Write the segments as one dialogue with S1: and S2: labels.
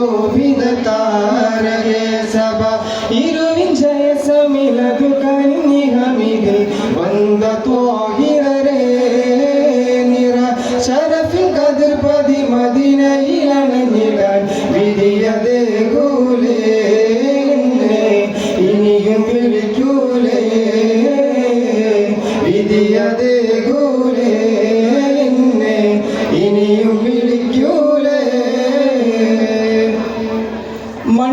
S1: ശോഭിത താരകേ സഭ. ഇരുവിൻ ജയസമിലതു കന്യകമിതിൽ വந்த ത്വാഹിരരേ നിറ. ശരഫിൻ കതിർപതി മദിനയിലണഞ്ഞിടാൻ വിധിയതേ കൂലേ. ഇനിയും വിളിക്കൂലേ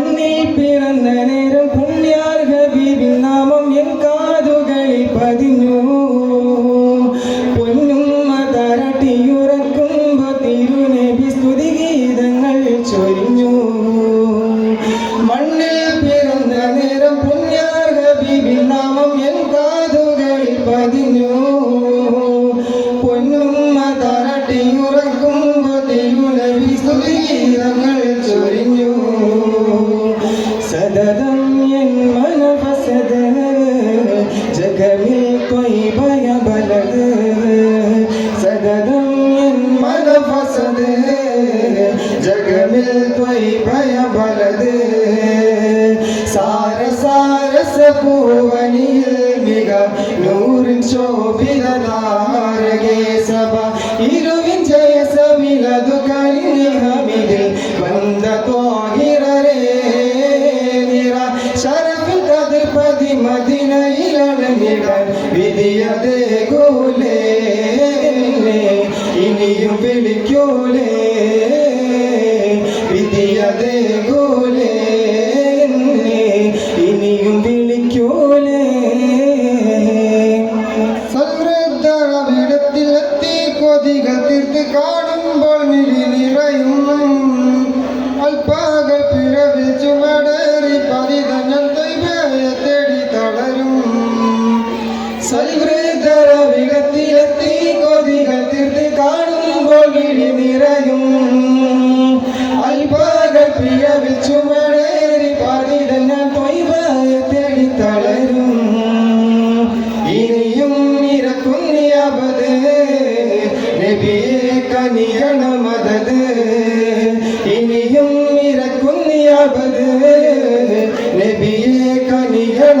S1: മണ്ണിൽ പിറന്ന നേരം പുണ്യാർഹ ബീബി നാമം എൻ കാതുകളിൽ പതിഞ്ഞു. പൊന്നും തരട്ടിയുറക്കുമ്പോ തിരുനബി സ്തുതിഗീതങ്ങൾ ചൊരിഞ്ഞു. സതതം എൻ മനഫസദ ജഗമിൽ ത്വയ്ബയ ബലദ് സതതം എൻ മനഫസദ ജഗമിൽ ത്വയ്ബയ ബലദ് സാര സാരസ പൂവനിയിൽ മിക നൂറിൻ ശോഭിത താരകേ സഭ ഇരുവിൻ ജയസമിലതു കരിനിഹമിതിൽ കതിർപതി മദിനയിലണഞ്ഞിടാൻ വിധിയതേ കോലേ. ഇനിയും വിളിക്കൂലേ. വിഴി നിറയും. അൽപകൾ പ്രിയവിൽ ചുമടേറി പതിതന്ന തൊയ്വയ തേടി തളരും. ഇനിയും നിരക്കുന്നിയബത് നബിയെ കനിയണ മദത് ഇനിയും നിരക്കുന്നിയബത് നബിയെ കനിയണ